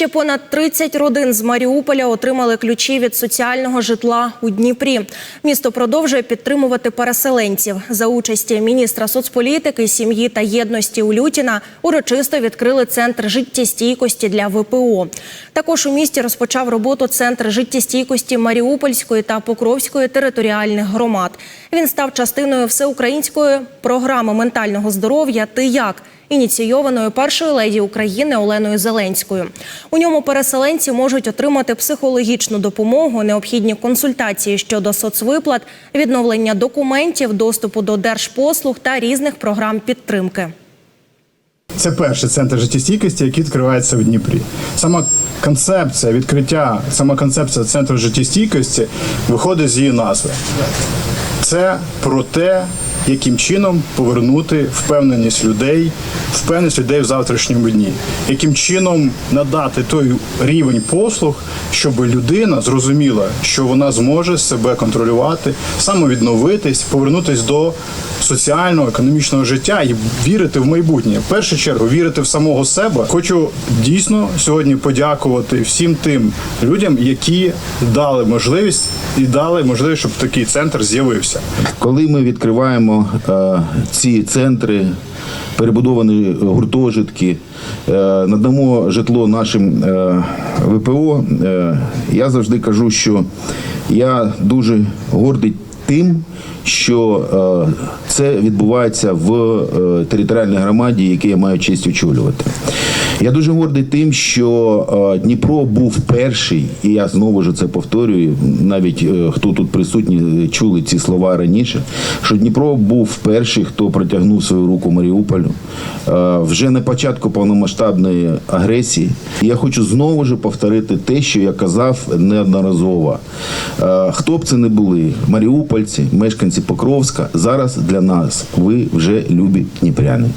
Ще понад 30 родин з Маріуполя отримали ключі від соціального житла у Дніпрі. Місто продовжує підтримувати переселенців. За участі міністра соцполітики, сім'ї та єдності Улютіна урочисто відкрили центр життєстійкості для ВПО. Також у місті розпочав роботу центр життєстійкості Маріупольської та Покровської територіальних громад. Він став частиною всеукраїнської програми ментального здоров'я Ти як ініційованою першою леді України Оленою Зеленською. У ньому переселенці можуть отримати психологічну допомогу, необхідні консультації щодо соцвиплат, відновлення документів, доступу до держпослуг та різних програм підтримки. Це перший центр життєстійкості, який відкривається в Дніпрі. Сама концепція відкриття, сама концепція центру життєстійкості виходить з її назви. Це про те, яким чином повернути впевненість людей, впевненість людей в завтрашньому дні, яким чином надати той рівень послуг, щоб людина зрозуміла, що вона зможе себе контролювати, самовідновитись, повернутись до соціального, економічного життя і вірити в майбутнє. В першу чергу вірити в самого себе. Хочу дійсно сьогодні подякувати всім тим людям, які дали можливість і дали можливість, щоб такий центр з'явився. Коли ми відкриваємо е, ці центри, перебудовані гуртожитки, е, надамо житло нашим е, ВПО, е, я завжди кажу, що я дуже гордий тим, що е, це відбувається в е, територіальній громаді, яку я маю честь очолювати. Я дуже гордий тим, що е, Дніпро був перший, і я знову ж це повторюю. Навіть е, хто тут присутні чули ці слова раніше. Що Дніпро був перший, хто протягнув свою руку Маріуполю е, вже на початку повномасштабної агресії. Я хочу знову ж повторити те, що я казав неодноразово. Е, Хто б це не були, маріупольці, мешканці Покровська, зараз для нас ви вже любі дніпряни.